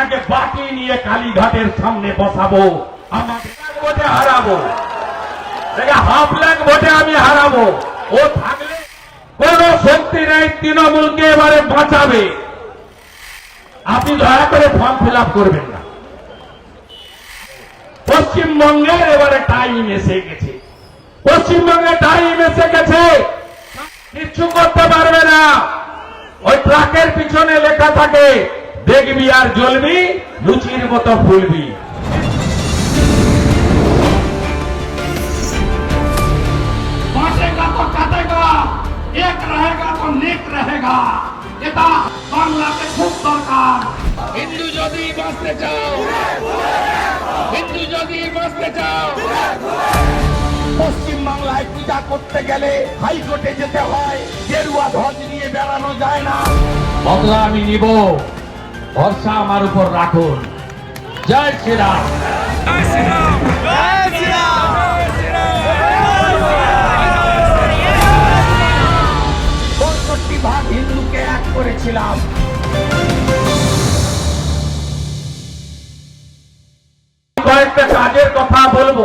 আপনাকে বাটি নিয়ে কালীঘাটের সামনে বসাবো। আমাকে হারাবো। আমি হারাবো। ও থাকলে কোন শক্তি নেই, তৃণমূলকে এবারে বাঁচাবে। আপনি দয়া করে ফর্ম ফিল করবেন না। পশ্চিমবঙ্গের এবারে টাইম এসে গেছে। পশ্চিমবঙ্গে টাইম এসে গেছে। কিচ্ছু করতে পারবে না। ওই ট্রাকের পিছনে লেখা থাকে দেখবি আর জ্বলবি লুচির মতো ফুলবি बांटेगा तो काटेगा एक रहेगा तो नेक रहेगा এটা বাংলাতে খুব দরকার হিন্দু যদি বাঁচতে চাও হিন্দু যদি বাঁচতে চাও পশ্চিম বাংলায় পূজা করতে গেলে হাইকোর্টে যেতে হয় গেরুয়া ধ্বজ নিয়ে বেড়ানো যায় না বদলা আমি নিব ভরসা আমার উপর রাখুন। জয় শ্রীরাম। পঁয়ষট্টি ভাগ হিন্দুকে এক করেছিলাম। কয়েকটা কাজের কথা বলব।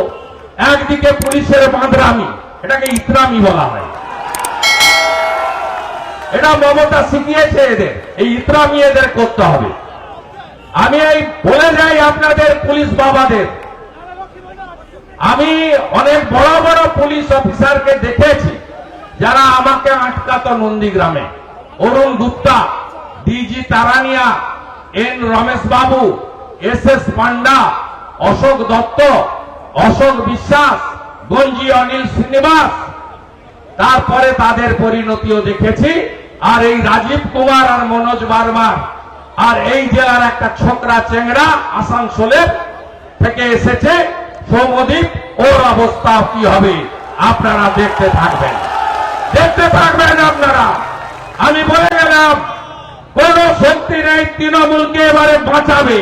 একদিকে পুলিশের বাঁধরামি এটাকে ইতরামি বলা হয়। এটা মমতা শিখিয়েছে এদের। এই ইতরামি এদের করতে হবে। আমি এই বলে যাই আপনাদের পুলিশ বাবাদের। আমি অনেক বড় বড় পুলিশ অফিসারকে দেখেছি, যারা আমাকে আটকাতো নন্দীগ্রামে। Arun Gupta, DG Tarania, N Ramesh Babu, S S Panda, Ashok Dutta, Ashok Biswas, Ganji Anil Srinivas. তারপরে তাদের পরিণতিও দেখেছি। আর এই রাজীব কুমার আর মনোজ বার্মার আর এই জেলার একটা ছোকরা চেংড়া আসানসোলের থেকে এসেছে সৌমদ্বীপ ওর অবস্থা কি হবে আপনারা দেখতে থাকবেন। দেখতে থাকবেন আপনারা। আমি বলে গেলাম, কোন শক্তি নেই, তৃণমূলকে এবারে বাঁচাবে।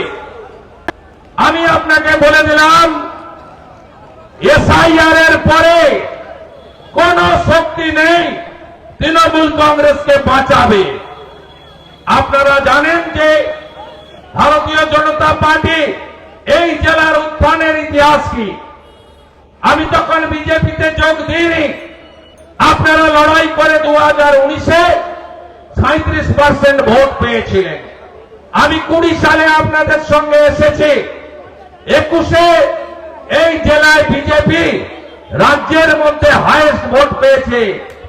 আমি আপনাকে বলে দিলাম এসআইআর এর পরে কোন শক্তি নেই তৃণমূল কংগ্রেসকে বাঁচাবে। আপনারা জানেন যে ভারতীয় জনতা পার্টি এই জেলার উত্থানের ইতিহাস কি? আমি তখন বিজেপিতে যোগ দিইনি। আপনারা লড়াই করে দু হাজার উনিশে সাঁত্রিশ পার্সেন্ট ভোট পেয়েছিলেন। আমি কুড়ি সালে আপনাদের সঙ্গে এসেছি। একুশে এই জেলায় বিজেপি রাজ্যের মধ্যে হাইয়েস্ট ভোট পেয়েছে।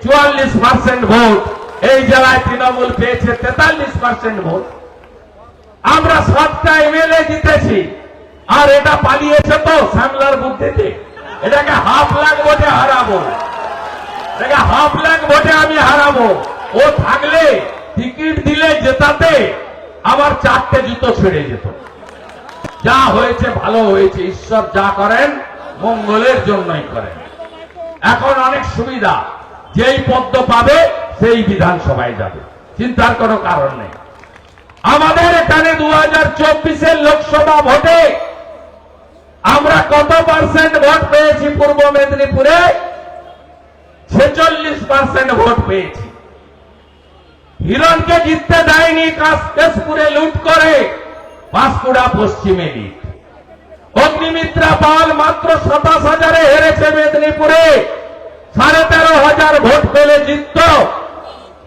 চুয়াল্লিশ পার্সেন্ট ভোট। এই জেলায় তৃণমূল পেয়েছে তেতাল্লিশ পার্সেন্ট ভোট। আমরা সাতটা এমএলএ জিতেছি। আর এটা পালিয়েছে তো শ্যামলার বুদ্ধিতে এটাকে হাফ লাখ ভোটে হারাবো। এটাকে হাফ লাখ ভোটে আমি হারাবো। ও থাকলে টিকিট দিলে জেতাতে আমার চারটে জুতো ছেড়ে যেত। যা হয়েছে ভালো হয়েছে। ঈশ্বর যা করেন, মঙ্গলের জন্যই করেন। এখন অনেক সুবিধা। যেই পদ্ম পাবে, সেই বিধানসভায় যাবে। চিন্তার কোনো কারণ নেই। আমাদের এখানে দু হাজার চব্বিশের লোকসভা ভোটে আমরা কত পার্সেন্ট ভোট পেয়েছি পূর্ব মেদিনীপুরে? ছেচল্লিশ পার্সেন্ট ভোট পেয়েছি। হিরণকে জিততে দেয়নি কাশপুরে লুট করে পাঁশকুড়া পশ্চিমে লিট অগ্নিমিত্রা পাল মাত্র সাতাশ হাজারে হেরেছে মেদিনীপুরে। সাড়ে তেরো হাজার ভোট পেলে জিতত।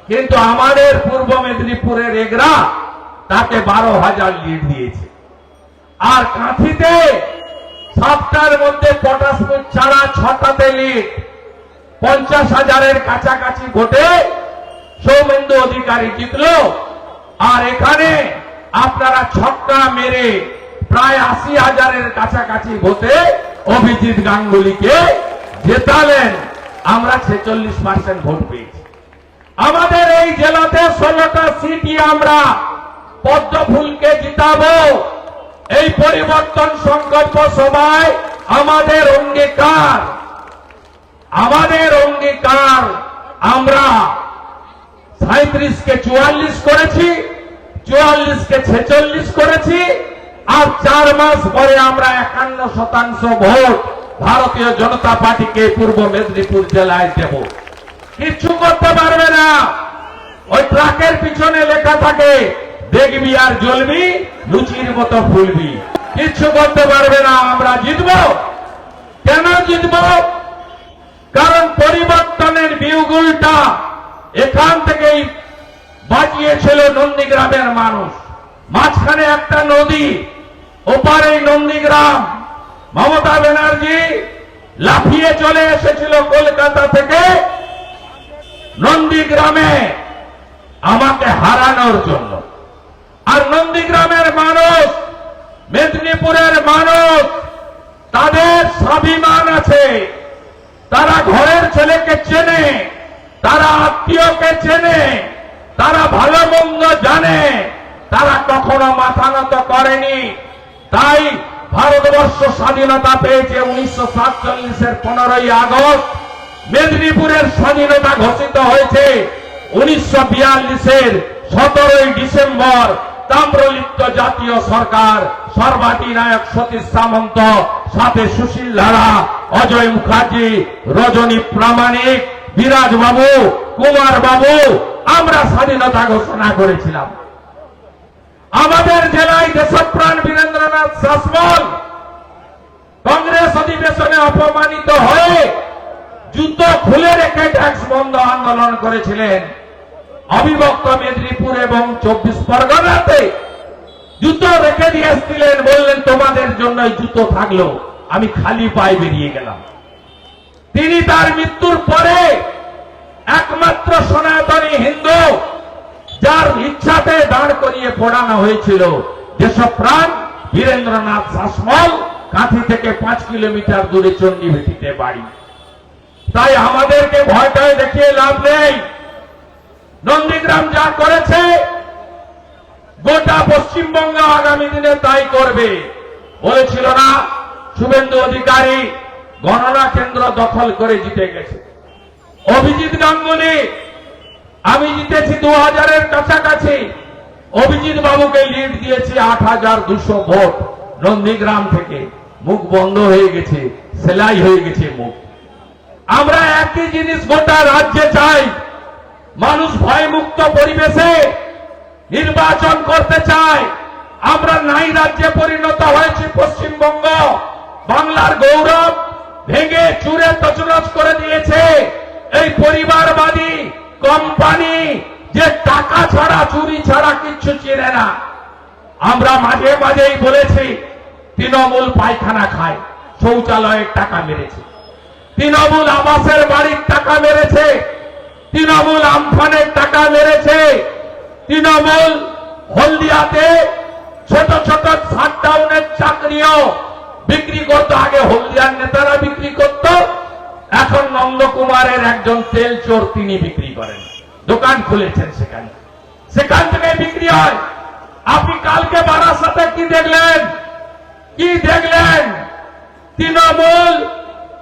কিন্তু আমাদের পূর্ব মেদিনীপুরের এগরা তাকে বারো হাজার লিড দিয়েছে। আর কাঁথিতে সাতটার মধ্যে পটাশপুর ছাড়া ছটাতে লিড পঞ্চাশ হাজারের কাছাকাছি ভোটে সৌমেন্দু অধিকারী জিতল। আর এখানে আপনারা ছক্কা মেরে প্রায় আশি হাজারের কাছাকাছি ভোটে অভিজিৎ গাঙ্গুলিকে জেতালেন। আমরা ছেচল্লিশ পার্সেন্ট ভোট পেয়েছি। আমাদের এই জেলাতে ষোলোটা সিটই আমরা পদ্মফুলকে জিতাবো। এই পরিবর্তন সংকল্প সভায় আমাদের অঙ্গীকার। আমাদের অঙ্গীকার আমরা সাঁত্রিশকে চুয়াল্লিশ করেছি, চুয়াল্লিশকে ছেচল্লিশ করেছি, আর চার মাস পরে আমরা একান্ন শতাংশ ভোট। ভারতীয় জনতা পার্টিকে পূর্ব মেদিনীপুর জেলায় দেব। কিচ্ছু করতে পারবে না। ওই ট্রাকের পিছনে লেখা থাকে, দেখবি আর জ্বলবি, লুচির মতো ফুলবি। কিচ্ছু করতে পারবে না। আমরা জিতব। কেন জিতব? কারণ পরিবর্তনের বিউগুলটা এখান থেকেই বাঁচিয়েছিল নন্দীগ্রামের মানুষ। মাঝখানে একটা নদী ওপারে নন্দীগ্রাম। মমতা ব্যানার্জি লাফিয়ে চলে এসেছিল কলকাতা থেকে নন্দীগ্রামে আমাকে হারানোর জন্য। আর নন্দীগ্রামের মানুষ, মেদিনীপুরের মানুষ, তাদের স্বাভিমান আছে। তারা ঘরের ছেলেকে চেনে, তারা আত্মীয়কে চেনে, তারা ভালো মন্দ জানে, তারা কখনো মাথা নত করেনি। তাই ভারতবর্ষ স্বাধীনতা পেয়েছে উনিশশো সাতচল্লিশের পনেরোই আগস্ট। মেদিনীপুরের স্বাধীনতা ঘোষিত হয়েছে উনিশশো বিয়াল্লিশের সতেরোই ডিসেম্বর। তাম্রলিপ্ত জাতীয় সরকার সর্বাধিনায়ক সতীশ সামন্ত, সাথে সুশীল ধারা অজয় মুখার্জি, রজনী প্রামাণিক বিরাজ বাবু কুমার বাবু আমরা স্বাধীনতা ঘোষণা করেছিলাম। আমাদের জেলায় দেশপ্রাণ বীরেন্দ্রনাথ শাসমল কংগ্রেস অধিবেশনে অপমানিত হয়ে জুতো খুলে রেখে ট্যাক্স বন্ধ আন্দোলন করেছিলেন অবিভক্ত মেদিনীপুর এবং চব্বিশ পরগনাতে। জুতো রেখে দিয়ে এসেছিলেন বললেন, তোমাদের জন্য জুতো থাকল, আমি খালি পায়ে বেরিয়ে গেলাম। তিনি তার মৃত্যুর পরে একমাত্র সনাতনী হিন্দু যার ইচ্ছাতে দাঁড় করিয়ে পড়ানো হয়েছিল। যেসব প্রাণ বীরেন্দ্রনাথ শাসমল, কাঁথি থেকে পাঁচ কিলোমিটার দূরে চণ্ডীভীতিতে বাড়ি। তাই আমাদেরকে ভয়টায় দেখিয়ে লাভ নেই। নন্দীগ্রাম যা করেছে, গোটা পশ্চিমবঙ্গ আগামী দিনে তাই করবে। বলেছিল না, শুভেন্দু অধিকারী গণনা কেন্দ্র দখল করে জিতে গেছে। অভিজিৎ গাঙ্গুলি আমি জিতেছি দু হাজারের কাছাকাছি। অভিজিৎ বাবুকে লিড দিয়েছি আট হাজার দুশো ভোট নন্দীগ্রাম থেকে। মুখ বন্ধ হয়ে গেছে, সেলাই হয়ে গেছে মুখ। আমরা একই জিনিস গোটা রাজ্যে চাই। মানুষ ভয়মুক্ত পরিবেশে নির্বাচন করতে চায়। আমরা নাই রাজ্যে পরিণত হয়েছি পশ্চিমবঙ্গ। বাংলার গৌরব ভেঙে চুরে তছনছ করে দিয়েছে। এই পরিবারবাদী কোম্পানি যে টাকা ছাড়া, চুরি ছাড়া কিচ্ছু চিনে না। আমরা মাঝে মাঝেই বলেছি, তৃণমূল পায়খানা খায়, শৌচালয়ের টাকা মেরেছে। তৃণমূল আবাসের বাড়ির টাকা মেরেছে, তৃণমূল আমফানের টাকা মেরেছে, তৃণমূল হলদিয়াতে ছোট ছোট শাটডাউনের চাকরিও বিক্রি করতো। আগে হলদিয়ার নেতারা বিক্রি করত এখন নন্দকুমারের একজন তেল চোর তিনি বিক্রি করেন। দোকান খুলেছেন সেখানে। সেখান থেকে বিক্রি হয়। আপনি কালকে বারাসাতে কি দেখলেন? কি দেখলেন? তৃণমূল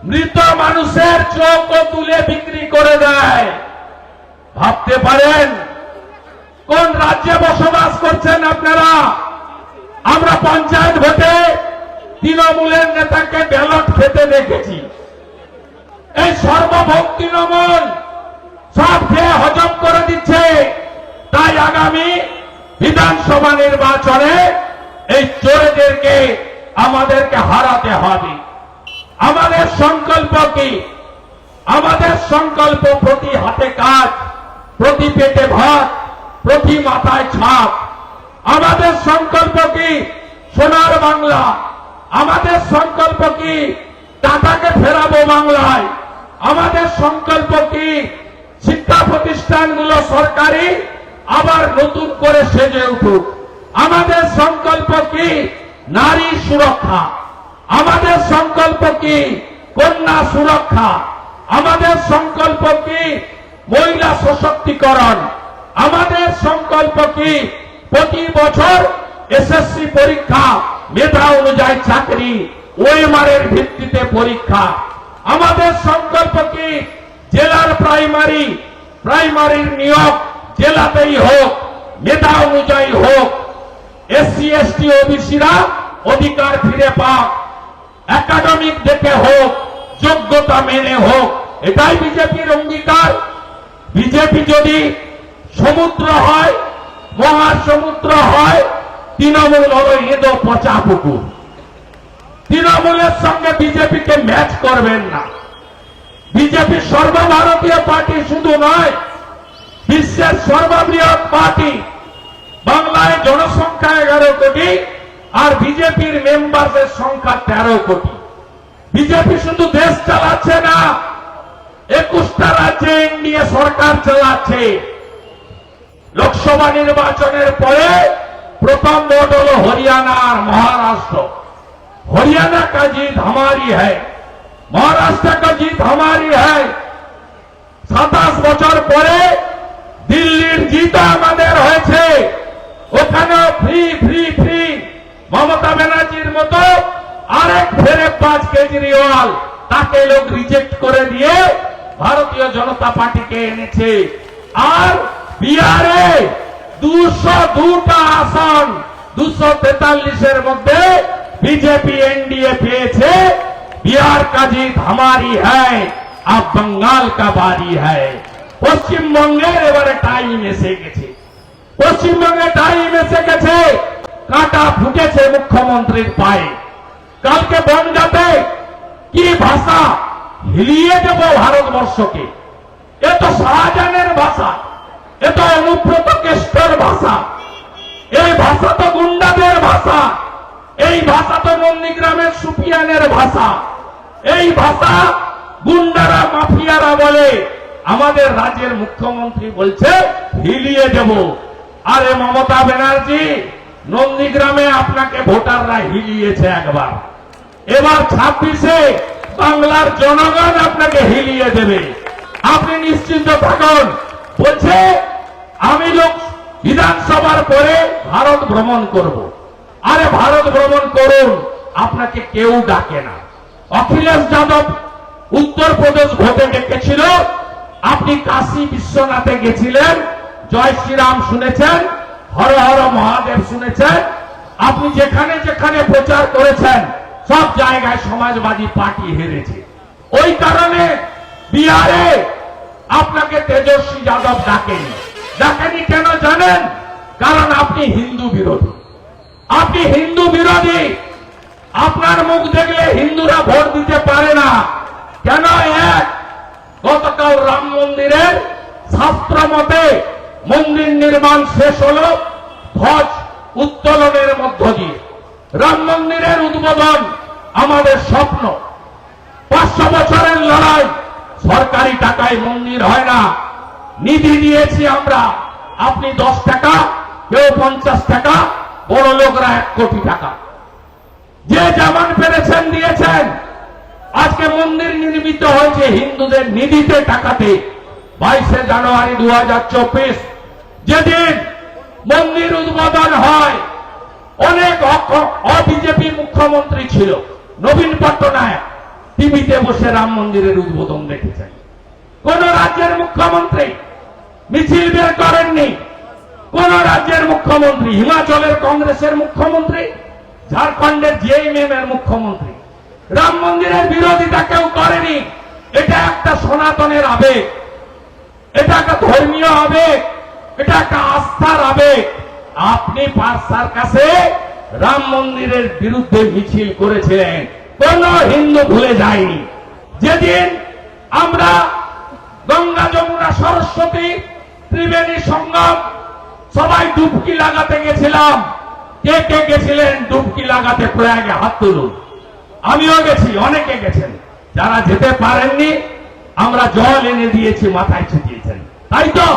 মৃত মানুষের চোখ ও তুলে বিক্রি করে দেয়। ভাবতে পারেন, কোন রাজ্যে বসবাস করছেন আপনারা? আমরা পঞ্চায়েত ভোটে তৃণমূলের নেতাকে ব্যালট খেতে দেখেছি। এই সর্বভোগ তৃণমূল সব খেয়ে হজম করে দিচ্ছে। তাই আগামী বিধানসভা নির্বাচনে এই চোরেদেরকে আমাদেরকে হারাতে হবে। আমাদের সংকল্প কি? আমাদের সংকল্প প্রতি হাতে কাজ, প্রতি পেটে ভাত, প্রতি মাথায় ছাপ। আমাদের সংকল্প কি? সোনার বাংলা। আমাদের সংকল্প কি? টাকাকে ফেরাবো বাংলায়। আমাদের সংকল্প কি? শিক্ষা প্রতিষ্ঠানগুলো সরকারি, আবার নতুন করে সেজে উঠুক। আমাদের সংকল্প কি? নারী সুরক্ষা। আমাদের সংকল্প কি? কন্যা সুরক্ষা। আমাদের সংকল্প কি? মহিলা সশক্তিকরণ। আমাদের সংকল্প কি? প্রতি বছর এসএসসি পরীক্ষা, মেধা অনুযায়ী চাকরি ওএমআর এর ভিত্তিতে পরীক্ষা। আমাদের সংকল্প কি? জেলার প্রাইমারি, প্রাইমারির নিয়োগ জেলাতেই হোক, মেধা অনুযায়ী হোক। এসসি, এসটি, ওবিসিরা অধিকার ফিরে পাক। একাডেমিক দেখে হোক, যোগ্যতা মেনে হোক। এটাই বিজেপির অঙ্গীকার। বিজেপি যদি সমুদ্র হয়, মহাসমুদ্র হয়, তৃণমূল হলো এঁদো পচা পুকুর। তৃণমূলের সঙ্গে বিজেপিকে ম্যাচ করবেন না। বিজেপি সর্বভারতীয় পার্টি শুধু নয়, বিশ্বের সর্ববৃহৎ পার্টি, বাংলায় জনসংখ্যা এগারো কোটি আর বিজেপির মেম্বারদের সংখ্যা তেরো কোটি। বিজেপি শুধু দেশ চালাচ্ছে না, একুশটা রাজ্যে এনডিএ সরকার চালাচ্ছে। লোকসভা নির্বাচনের পরে প্রথম ভোট হল হরিয়ানা আর মহারাষ্ট্র। हरियाणा का जीत हमारी है महाराष्ट्र का जीत हमारी है সাতাশ বছর পরে দিল্লির জিত আমাদের হয়েছে ওখানে ফ্রি ফ্রি ফ্রি মমতা ব্যানার্জির মতো আরেক ফেরে পাঁচ কেজরিওয়াল তাকে লোক রিজেক্ট করে দিয়ে ভারতীয় জনতা পার্টিকে এনেছে আর বিহারে দুশো দুটা আসন দুশো তেতাল্লিশের মধ্যে बीजेपी एनडीए পেয়েছে बिहार का जीत हमारी है अब बंगाल का बारी है পশ্চিমবঙ্গের এবারে টাইম এসে গেছে পশ্চিমবঙ্গে টাইম এসে গেছে কাটা ফুটেছে মুখ্যমন্ত্রীর পায়ে কালকে বনগাতে কি ভাষা হিলিয়ে দেব ভারতবর্ষকে এ তো শাহজাহানের ভাষা এ তো অনুব্রত কেষ্টর ভাষা এই ভাষা তো গুন্ডাদের ভাষা এই ভাষা তো নন্দীগ্রামের সুপিয়ানের ভাষা। এই ভাষা গুন্ডারা, মাফিয়ারা বলে। আমাদের রাজ্যের মুখ্যমন্ত্রী বলছে, হিলিয়ে দেব। আরে মমতা ব্যানার্জি, নন্দীগ্রামে আপনাকে ভোটাররা হিলিয়েছে একবার। এবার ছাব্বিশে বাংলার জনগণ আপনাকে হিলিয়ে দেবে। আপনি নিশ্চিন্ত থাকুন। বলছে, আমি লোক বিধানসভার পরে ভারত ভ্রমণ করব। আরে ভারত ভ্রমণ করুন, আপনাকে কেউ ডাকে না। অখিলেশ যাদব উত্তরপ্রদেশ ভোটে ডেকেছিল। আপনি কাশী বিশ্বনাথে গেছিলেন। জয় শ্রীরাম শুনেছেন, হর হর মহাদেব শুনেছেন। আপনি যেখানে যেখানে প্রচার করেছেন, সব জায়গায় সমাজবাদী পার্টি হেরেছে। ওই কারণে বিহারে আপনাকে তেজস্বী যাদব ডাকেনি। ডাকেনি কেন জানেন? কারণ আপনি হিন্দু বিরোধী। আপনি হিন্দু বিরোধী। আপনার মুখ দেখলে হিন্দুরা ভোট দিতে পারে না। কেন এক? গতকাল রাম মন্দিরের শাস্ত্র মতে মন্দির নির্মাণ শেষ হল ধ্বজ উত্তোলনের মধ্য দিয়ে। রাম মন্দিরের উদ্বোধন আমাদের স্বপ্ন। পাঁচশো বছরের লড়াই, সরকারি টাকায় মন্দির হয় না। নিধি দিয়েছি আমরা। আপনি দশ টাকা, কেউ পঞ্চাশ টাকা বড় লোকরা এক কোটি টাকা। যে যেমন পেরেছেন, দিয়েছেন। আজকে মন্দির নির্মিত হয়েছে হিন্দুদের নিধিতে টাকাতে, বাইশে জানুয়ারি দু হাজার চব্বিশ। যেদিন মন্দির উদ্বোধন হয়, অনেক অবিজেপি মুখ্যমন্ত্রী ছিল, নবীন পট্টনায়ক। টিভিতে বসে রাম মন্দিরের উদ্বোধন দেখেছেন। কোন রাজ্যের মুখ্যমন্ত্রী মিছিল বের করেননি। কোন রাজ্যের মুখ্যমন্ত্রী, হিমাচলের কংগ্রেসের মুখ্যমন্ত্রী, ঝাড়খণ্ডের জেএমএম এর মুখ্যমন্ত্রী। রাম মন্দিরের বিরোধিতা কেউ করেনি। এটা একটা সনাতনের আবেগ। এটা একটা ধর্মীয় আবেগ। এটা একটা আস্থার আবেগ। আপনি পার্সার কাছে রাম মন্দিরের বিরুদ্ধে মিছিল করেছিলেন। কোন হিন্দু ভুলে যায়নি। যেদিন আমরা গঙ্গা যমুনা সরস্বতী ত্রিবেণী সঙ্গম সবাই ডুবকি লাগাতে গেছিলাম। কে কে গেছিলেন ডুবকি লাগাতে প্রয়াগে হাত তুলুন। আমিও গেছি, অনেকে গেছেন। যারা যেতে পারেননি, আমরা জল এনে দিয়েছি, মাথায় ছিটিয়েছেন। তাই তো?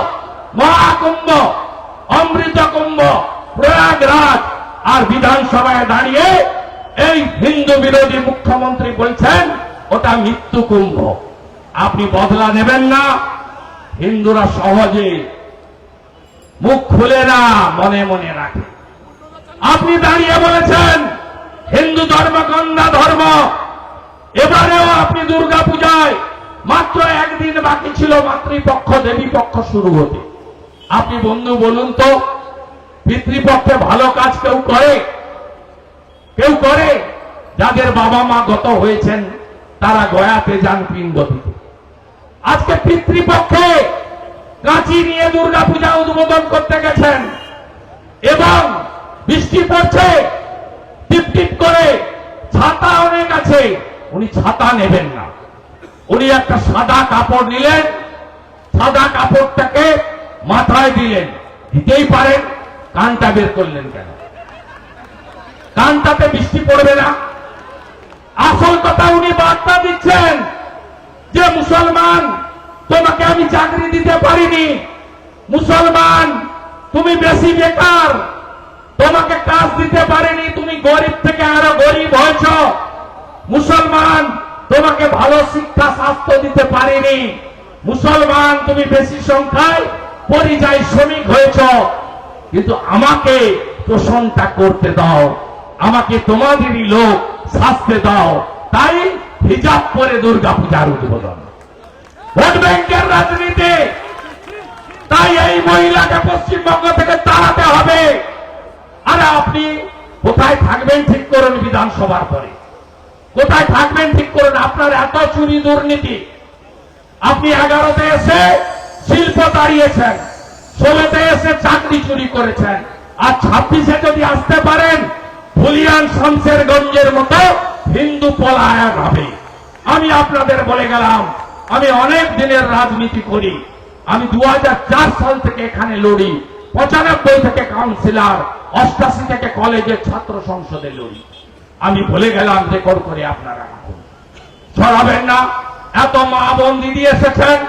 মহাকুম্ভ অমৃত কুম্ভ প্রয়াগরাজ আর বিধানসভায় দাঁড়িয়ে এই হিন্দু বিরোধী মুখ্যমন্ত্রী বলছেন, ওটা মৃত্যু কুম্ভ আপনি বদলা নেবেন না। হিন্দুরা সহজে মুখ খুলে না, মনে মনে রাখে। আপনি দাঁড়িয়ে বলেছেন, হিন্দু ধর্ম, গঙ্গা ধর্ম, এবারেও আপনি দুর্গা পূজায় মাত্র একদিন বাকি ছিল, মাতৃপক্ষ দেবী পক্ষ শুরু হতে। আপনি বন্ধু বলুন তো, পিতৃপক্ষে ভালো কাজ কেউ করে? কেউ করে? যাদের বাবা মা গত হয়েছেন, তারা গয়াতে যান পিণ্ড দিতে আজকে পিতৃপক্ষে কাঁচি নিয়ে দুর্গা পূজা উদ্বোধন করতে গেছেন। এবং বৃষ্টি পড়ছে টিপ টিপ করে ছাতা অনেক আছে, উনি ছাতা নেবেন না। উনি একটা সাদা কাপড় নিলেন, সাদা কাপড়টাকে মাথায় দিলেন। দিতেই পারেন, কানটা বের করলেন কেন? কানটাতে বৃষ্টি পড়বে না। আসল কথা উনি বার্তা দিচ্ছেন যে মুসলমান তোমাকে আমি চাকরি দিতে পারিনি। মুসলমান, তুমি বেশি বেকার। তোমাকে কাজ দিতে পারিনি, তুমি গরিব থেকে আরও গরিব হয়েছ। মুসলমান, তোমাকে ভালো শিক্ষা, স্বাস্থ্য দিতে পারিনি। মুসলমান, তুমি বেশি সংখ্যায় পরিযায়ী শ্রমিক হয়েছ। কিন্তু আমাকে পোষণটা করতে দাও। আমাকে তোমাদেরই লোক শাস্তে দাও। তাই হিজাব করে দুর্গা পূজার উদ্বোধন। ভোট ব্যাংকের রাজনীতি। তাই এই মহিলাকে পশ্চিমবঙ্গ থেকে তাড়াতে হবে। আরে আপনি কোথায় থাকবেন ঠিক করুন বিধানসভার পরে। কোথায় থাকবেন ঠিক করুন? আপনার এত চুরি দুর্নীতি। আপনি এগারোতে এসে শিল্প দাঁড়িয়েছেন ষোলোতে এসে চাকরি চুরি করেছেন, আর ছাব্বিশে যদি আসতে পারেন ফুলিয়ান শামসেরগঞ্জের মতো হিন্দু পলায়ন হবে। আমি আপনাদের বলে গেলাম আমি অনেক দিনের রাজনীতি করি। আমি দু হাজার চার সাল থেকে এখানে লড়ি, পঁচানব্বই থেকে কাউন্সিলর, অষ্টাশি থেকে কলেজের ছাত্র সংসদে লড়ি। আমি বলে গেলাম রেকর্ড করে আপনারা ছড়াবেন না, এত মা বোন দিদি এসেছেন।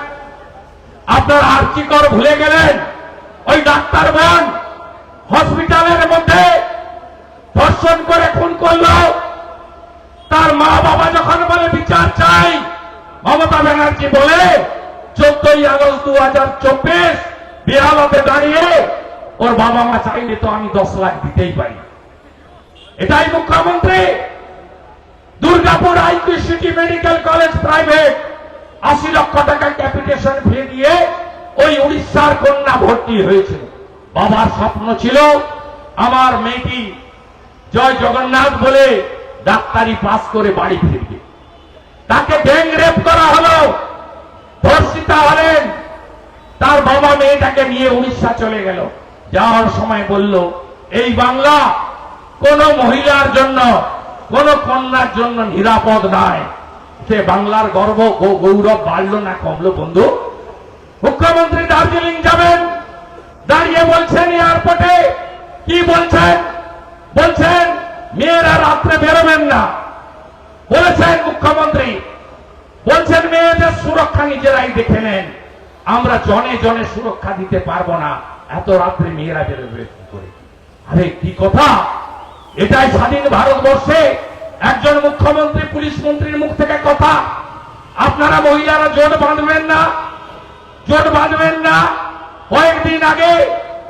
আপনার আর্চিকর ভুলে গেলেন? ওই ডাক্তার বোন হসপিটালের মধ্যে ধর্ষণ করে খুন করল। তার মা বাবা যখন বলে বিচার চাই মমতা ব্যানার্জি বলে চোদ্দই আগস্ট দু হাজার চব্বিশ বিহালতে দাঁড়িয়ে ওর বাবা মা চাইলে তো আমি দশ লাখ দিতেই পারি। এটাই মুখ্যমন্ত্রী। Durgapur IQ city medical college private আশি লক্ষ টাকা ক্যাপিটেশন ফি দিয়ে ওই উড়িষ্যার কন্যা ভর্তি হয়েছে। বাবার স্বপ্ন ছিল আমার মেয়েটি জয় জগন্নাথ বলে ডাক্তারি পাস করে বাড়ি ফিরবে তাকে গ্যাং রেপ করা হলো। ধর্ষিতা হলেন। তার বাবা মেয়েটাকে নিয়ে উড়িষ্যা চলে গেল। যাওয়ার সময় বলল, এই বাংলা কোন মহিলার জন্য, কোন কন্যার জন্য নিরাপদ নয়। সে বাংলার গর্ব গৌ- গৌরব বাড়লো না কমলো বন্ধু। মুখ্যমন্ত্রী দার্জিলিং যাবেন। দাঁড়িয়ে বলছেন এয়ারপোর্টে। কি বলছেন? বলছেন, মেয়েরা রাত্রে বেরোবেন না। বলেছেন মুখ্যমন্ত্রী, বলছেন মেয়েদের সুরক্ষা নিজেরাই দেখে নেন। আমরা জনে জনে সুরক্ষা দিতে পারব না। এত রাত্রে মেয়েরা বেরোবে কি করে? আরে, কি কথা? এটাই স্বাধীন ভারতবর্ষে। একজন মুখ্যমন্ত্রী, পুলিশ মন্ত্রীর মুখ থেকে কথা। আপনারা মহিলারা জোট বাঁধবেন না। জোট বাঁধবেন না। কয়েকদিন আগে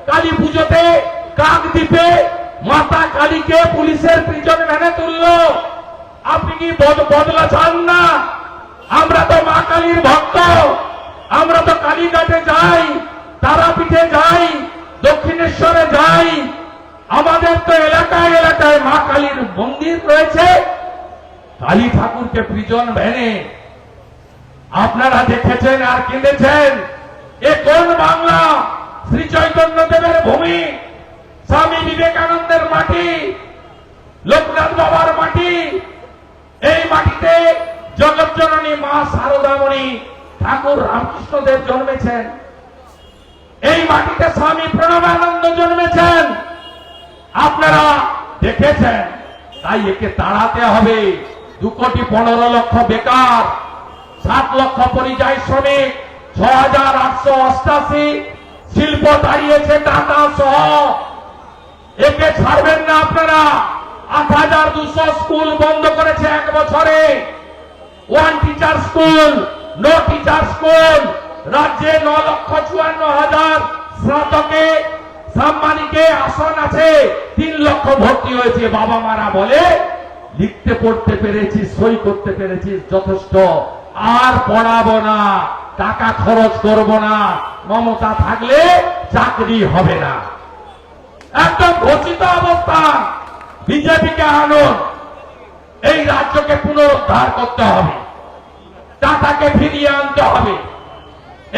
কালী পুজোতে কাক কাকদ্বীপে মাতা কালীকে পুলিশের প্রিজন ভ্যানে তুললো। আপনি কি বদলা চান না? আমরা তো মা কালীর ভক্ত। আমরা তো কালীঘাটে যাই, তারাপীঠে যাই, দক্ষিণেশ্বরে যাই। আমাদের তো এলাকায় এলাকায় মা কালীর মন্দির রয়েছে। কালী ঠাকুরকে প্রিজন ভ্যানে আপনারা দেখেছেন আর কিনেছেন এ কোন বাংলা? শ্রী চৈতন্য দেবের ভূমি, স্বামী বিবেকানন্দের মাটি, লোকনাথ বাবার মাটি এই মাটিতে জগৎ জননী মা শারদামণি ঠাকুর রামকৃষ্ণদেব জন্মেছেন। এই মাটিতে স্বামী প্রণবানন্দ জন্মেছেন। আপনারা দেখেছেন, তাই একে তাড়াতে হবে। দু কোটি পনেরো লক্ষ বেকার, সাত লক্ষ পরিযায়ী শ্রমিক ছ হাজার আটশো অষ্টাশি শিল্প দাঁড়িয়েছে টাটা সহ। একে ছাড়বেন না আপনারা। আট হাজার দুশো স্কুল বন্ধ করেছে এক বছরে। One teacher school, no teacher school. রাজ্যে ন লক্ষ চুয়ান্ন হাজার স্নাতকে সাম্মানিকে আসন আছে, তিন লক্ষ ভর্তি হয়েছে। বাবা মারা বলে, লিখতে, পড়তে পেরেছি সই করতে পেরেছি যথেষ্ট। আর পড়াবো না, টাকা খরচ করব না, মমতা থাকলে চাকরি হবে না। একদম ঘোষিত অবস্থান বিজেপিকে আনুন, এই রাজ্যকে পুনরুদ্ধার করতে হবে, টাকাকে ফিরিয়ে আনতে হবে,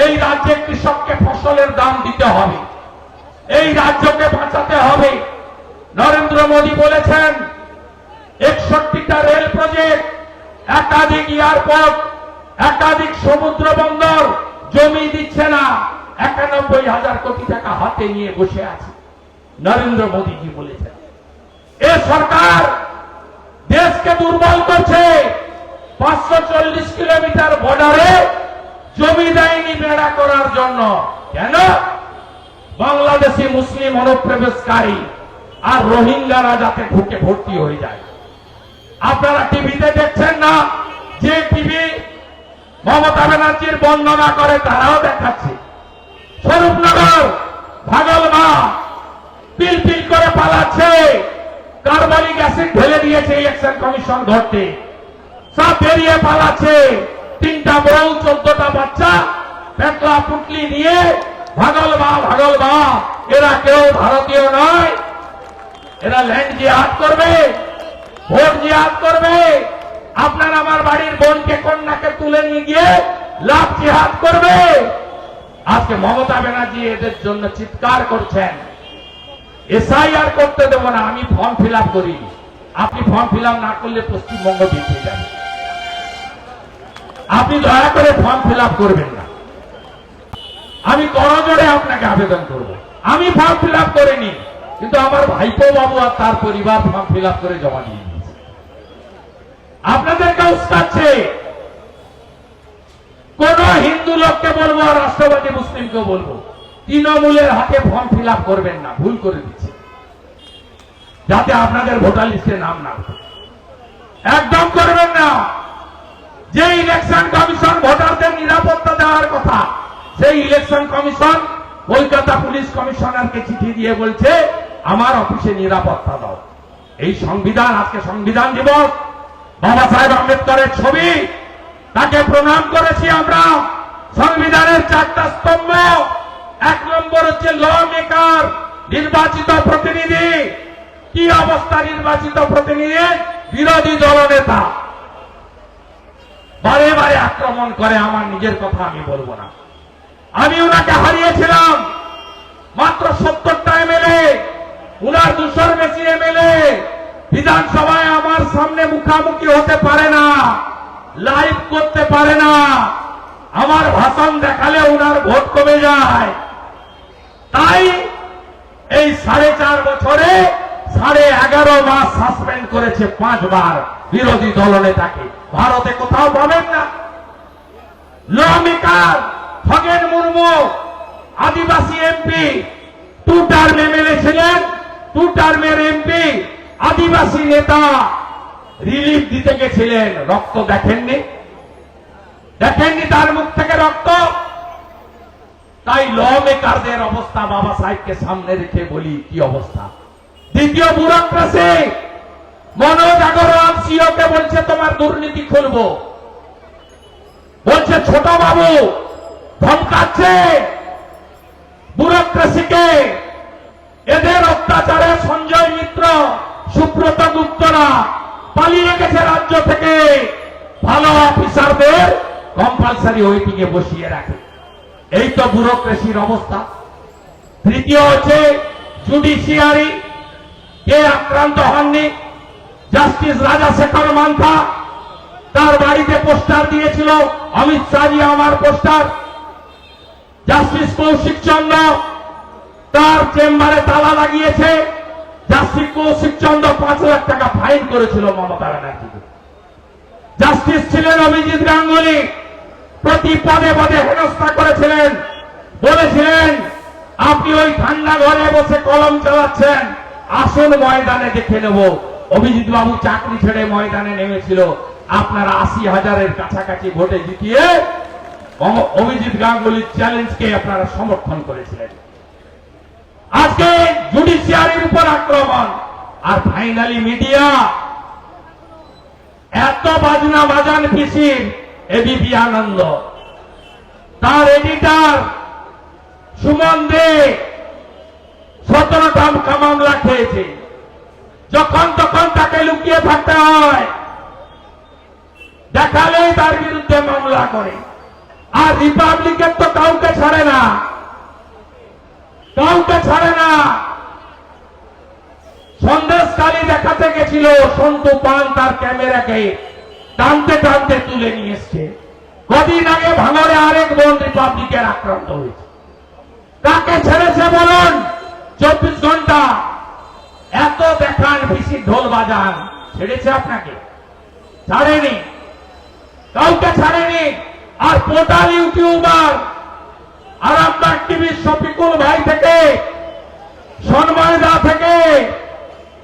এই রাজ্যে কৃষককে ফসলের দাম দিতে হবে, এই রাজ্যকে বাঁচাতে হবে। নরেন্দ্র মোদী বলেছেন, একষট্টিটা রেল প্রজেক্ট, একাধিক এয়ারপোর্ট, একাধিক সমুদ্র বন্দর, জমি দিচ্ছে না, একানব্বই হাজার কোটি টাকা হাতে নিয়ে বসে আছে। নরেন্দ্র মোদীজি বলেছেন? এ সরকার দেশকে দুর্বল করছে। পাঁচশো চল্লিশ কিলোমিটার বর্ডারে জমি দেয়নি বেড়া করার জন্য। কেন? বাংলাদেশি মুসলিম অনুপ্রবেশকারী আর রোহিঙ্গারা যাতে ঢুকে ভর্তি হয়ে যায়। আপনারা টিভিতে দেখছেন না, যে টিভি মমতা ব্যানার্জির বন্দনা করে তারাও দেখাচ্ছে। স্বরূপনগর ভাগলমা পিল পিল করে পালাচ্ছে। কার্বনিক অ্যাসিড ঢেলে দিয়েছে ইলেকশন কমিশন ঘরতে সব বেরিয়ে পালাচ্ছে। তিনটা বউ, চোদ্দটা বাচ্চা পেটলা পুটলি নিয়ে ভাগলমা ভাগলমা এরা কেউ ভারতীয় নয়। এরা ল্যান্ড জিহাদ করবে, ভোট জিহাদ করবে। আপনার আমার বাড়ির বোনকে, কন্যাকে তুলে নিয়ে গিয়ে লাভ জিহাদ করবে। আজকে মমতা ব্যানার্জি এদের জন্য চিৎকার করছেন। এসআইআর করতে দেবো না, আমি ফর্ম ফিল আপ করি। আপনি ফর্ম ফিল আপ না করলে পশ্চিমবঙ্গ পিছিয়ে যাবে। আপনি দয়া করে ফর্ম ফিল আপ করবেন না। আমি করজোড়ে আপনাকে আবেদন করব। আমি ফর্ম ফিল আপ করিনি, কিন্তু আমার ভাইপো বাবু আর তার পরিবার ফর্ম ফিল আপ করে জমা দিয়ে দিয়েছে। আপনাদেরকে উস্কাচ্ছে, কোন হিন্দু লোককে বলব আর রাষ্ট্রবাদী মুসলিমকে বলব তৃণমূলের হাতে ফর্ম ফিল করবেন না, ভুল করে দিচ্ছে। যাতে আপনাদের ভোটার লিস্টে নাম না একদম করবেন না। যে ইলেকশন কমিশন ভোটারদের নিরাপত্তা দেওয়ার কথা, সেই ইলেকশন কমিশন কলকাতা পুলিশ কমিশনারকে চিঠি দিয়ে বলছে, আমার অফিসে নিরাপত্তা দাও। এই সংবিধান আজকে সংবিধান দিবস। বাবা সাহেব আম্বেদকরের ছবি, তাকে প্রণাম করেছি আমরা। সংবিধানের চারটা স্তম্ভ এক নম্বর হচ্ছে ল মেকার, নির্বাচিত প্রতিনিধি। কি অবস্থা নির্বাচিত প্রতিনিধি? বিরোধী দলনেতা। বারে বারে আক্রমণ করে, আমার নিজের কথা আমি বলব না। আমি ওনাকে হারিয়েছিলাম। মাত্র সত্তরটা এমএলএ, উনার দুশোর বেশি এমএলএ। বিধানসভায় আমার সামনে মুখামুখি হতে পারে না, লাইভ করতে পারে না। আমার ভাষণ দেখালে উনার ভোট কমে যায়। তাই এই সাড়ে চার বছরে সাড়ে এগারো মাস সাসপেন্ড করেছে পাঁচবার বিরোধী দলনেতাকে ভারতে কোথাও পাবেন না। ল মেকার খগেন মুর্মু, আদিবাসী এমপি, টু টার্ম এমএলএ ছিলেন, টু টার্মের এমপি, আদিবাসী নেতা রিলিফ দিতে গেছিলেন। রক্ত দেখেননি? দেখেননি তার মুখ থেকে রক্ত? তাই ল মেকারদের অবস্থা বাবা সাহেবকে সামনে রেখে বলি, কি অবস্থা? দ্বিতীয় ব্যুরোক্রেসি মনোজ আগরওয়াল সিওকে বলছে, তোমার দুর্নীতি খুলবো। বলছে, ছোট বাবু, ধমকাচ্ছে ব্যুরোক্রেসিকে এদের অত্যাচারে সঞ্জয় মিত্র, সুব্রত গুপ্তরা পালিয়ে গেছে রাজ্য থেকে। ভালো অফিসারদের কম্পালসারি ওয়েটিং এ বসিয়ে রাখে। এই তো ব্যুরোক্রেসির অবস্থা। তৃতীয় হচ্ছে জুডিশিয়ারি কে আক্রান্ত হননি। জাস্টিস রাজাশেখর মান্থা তার বাড়িতে পোস্টার দিয়েছিল, অমিত শাহজি আমার পোস্টার। জাস্টিস কৌশিক চন্দ্র তার চেম্বারে তালা লাগিয়েছে। জাস্টিস কৌশিক চন্দ্র পাঁচ লাখ টাকা ফাইন করেছিল মমতা ব্যানার্জিকে। জাস্টিস ছিলেন অভিজিৎ গাঙ্গুলি। প্রতি পদে পদে হেনস্থা করেছিলেন। বলেছিলেন, আপনি ওই ঠান্ডা ঘরে বসে কলম চালাচ্ছেন। আসল ময়দানে দেখে নেব। অভিজিৎ বাবু চাকরি ছেড়ে ময়দানে নেমেছিল। আপনারা আশি হাজারের কাছাকাছি ভোটে জিতিয়ে অভিজিৎ গাঙ্গুলির চ্যালেঞ্জকে আপনারা সমর্থন করেছিলেন। আজকে জুডিশিয়ারির উপর আক্রমণ। আর ফাইনালি মিডিয়া, এত বাজনা বাজান পিসির এবিপি আনন্দ। তার এডিটার সুমন দে সতেরোটা মামলা খেয়েছে। যখন তখন তাকে লুকিয়ে থাকতে হয়। দেখালেই তার বিরুদ্ধে মামলা করে। আর রিপাবলিকের তো কাউকে ছাড়ে না। কাউকে ছাড়ে না। সন্দেশকারী দেখাতে গেছিল সন্তু পান তার ক্যামেরাকে। টানতে টানতে তুলে নিয়ে এসছে। কদিন আগে ভাঙরে আরেক বোন রিপাবলিকের আক্রান্ত হয়েছে। কাকে ছেড়েছে বলুন, চব্বিশ ঘণ্টা এত দেখান ভিসি ঢোল বাজান ছেড়েছে আপনাকে? ছাড়েনি। কাউকে ছাড়েনি। আর পোর্টাল ইউটিউবার আর আপনার টিভির শফিকুল ভাই থেকে, সন্ময়দা থেকে,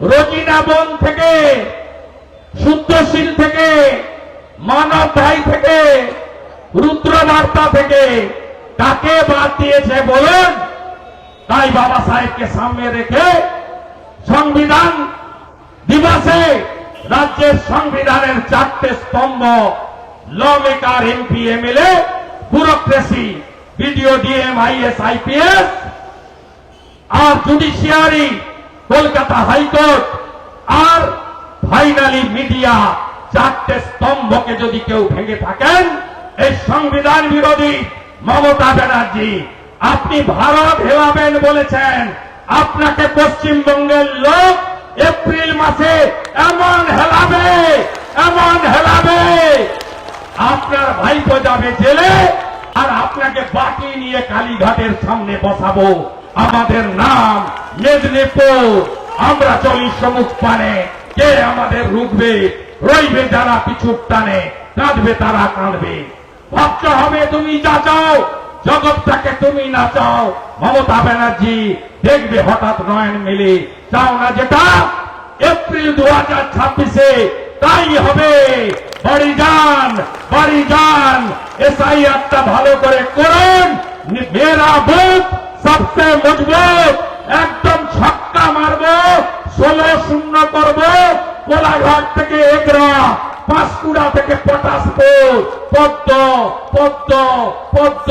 রোজিনা বোন থেকে শুদ্ধশীল থেকে, মানব ভাই থেকে, রুদ্রবার্তা থেকে কাকে বাদ দিয়েছে বলুন। তাই বাবা সাহেবকে সামনে রেখে সংবিধান দিবসে রাজ্যের সংবিধানের চারটে স্তম্ভ law maker MP, MLA, bureaucracy, BDO DM IS IPS R judiciary, Kolkata high court আর ফাইনালি মিডিয়া চারটে স্তম্ভকে যদি কেউ ভেঙে থাকেন, এই সংবিধান বিরোধী মমতা ব্যানার্জি, আপনি ভারত হেলাবেন বলেছেন। আপনাকে পশ্চিমবঙ্গের লোক এপ্রিল মাসে এমন হেলাবে এমন হেলাবে। আপনার ভাইপো যাবে জেলে, আর আপনাকে বাকি নিয়ে কালীঘাটের সামনে বসাবো। আমাদের নাম মেদিনীপুর। আমরা চলি সমুখ পানে কে আমাদের রুখবে? রইবে যারা পিছুর টানে, কাঁদবে তারা কাঁদবে। ভাবতে হবে তুমি যা চাও, জগৎটাকে তুমি না চাও। মমতা ব্যানার্জি, দেখবে হঠাৎ নয়ন মিলে। চাও না যেটা? এপ্রিল দু হাজার ছাব্বিশে তাই হবে। বাড়ি যান বাড়ি যান। এসআইআরটা ভালো করে করুন। মেরা বুথ সবচেয়ে মজবুত। একদম ছক্কা মারবো। ষোলো শূন্য করব। কোলাঘাট থেকে এগরা পাঁশকুড়া থেকে পটাশপুর। পদ্ম পদ্ম পদ্ম,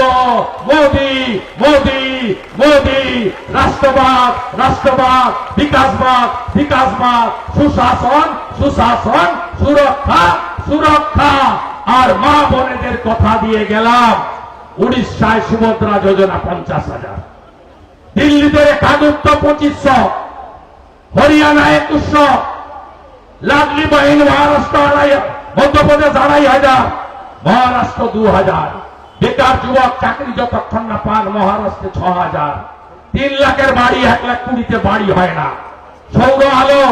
মোদি মোদি মোদি। রাষ্ট্রবাদ রাষ্ট্রবাদ, বিকাশবাদ বিকাশবাদ। সুশাসন সুশাসন, সুরক্ষা সুরক্ষা। আর মা বোনেদের কথা দিয়ে গেলাম। উড়িষ্যায় সুভদ্রা যোজনা পঞ্চাশ হাজার। দিল্লিতে কাদুত্ব পঁচিশশো। হরিয়ানা একুশশো লাডলি বাহিনী মহারাষ্ট্র আড়াই, মধ্যপ্রদেশ আড়াই হাজার, মহারাষ্ট্র দু হাজার। বেকার যুবক চাকরি যতক্ষণ না পান মহারাষ্ট্রে ছ হাজার। তিন লাখের বাড়ি, এক লাখ কুড়িতে বাড়ি হয় না। সৌর আলো,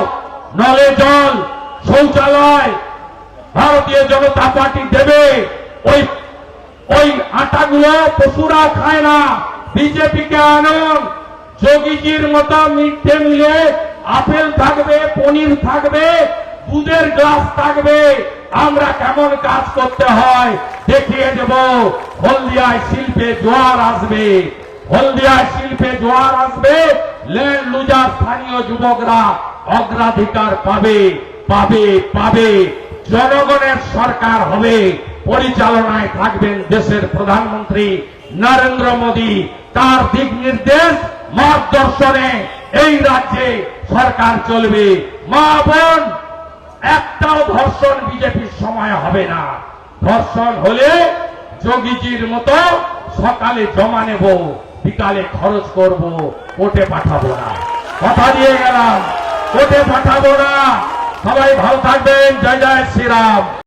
নলে জল, শৌচালয়, ভারতীয় জনতা পার্টি দেবে। ওই ওই আটাগুলো পশুরা খায় না। বিজেপিকে আনুন। যোগীজির মতো মিড ডে মিলে আপেল থাকবে, পনির থাকবে, দুধের গ্লাস থাকবে। আমরা কেমন কাজ করতে হয় দেখিয়ে দেব। হলদিয়ায় শিল্পে জোয়ার আসবে। হলদিয়ায় শিল্পে জোয়ার আসবে। লুজার স্থানীয় যুবকরা অগ্রাধিকার পাবে পাবে পাবে। জনগণের সরকার হবে। পরিচালনায় থাকবেন দেশের প্রধানমন্ত্রী নরেন্দ্র মোদী। তার দিক নির্দেশ মার্গদর্শনে এই রাজ্যে সরকার চলবে। মা বোন, একটাও ধর্ষণ বিজেপির সময় হবে না। ধর্ষণ হলে যোগীজির মতো সকালে জমা নেব, বিকালে খরচ করব, কোর্টে পাঠাবো না। কথা দিয়ে গেলাম, কোর্টে পাঠাবো না। সবাই ভালো থাকবেন। জয় জয় শ্রীরাম।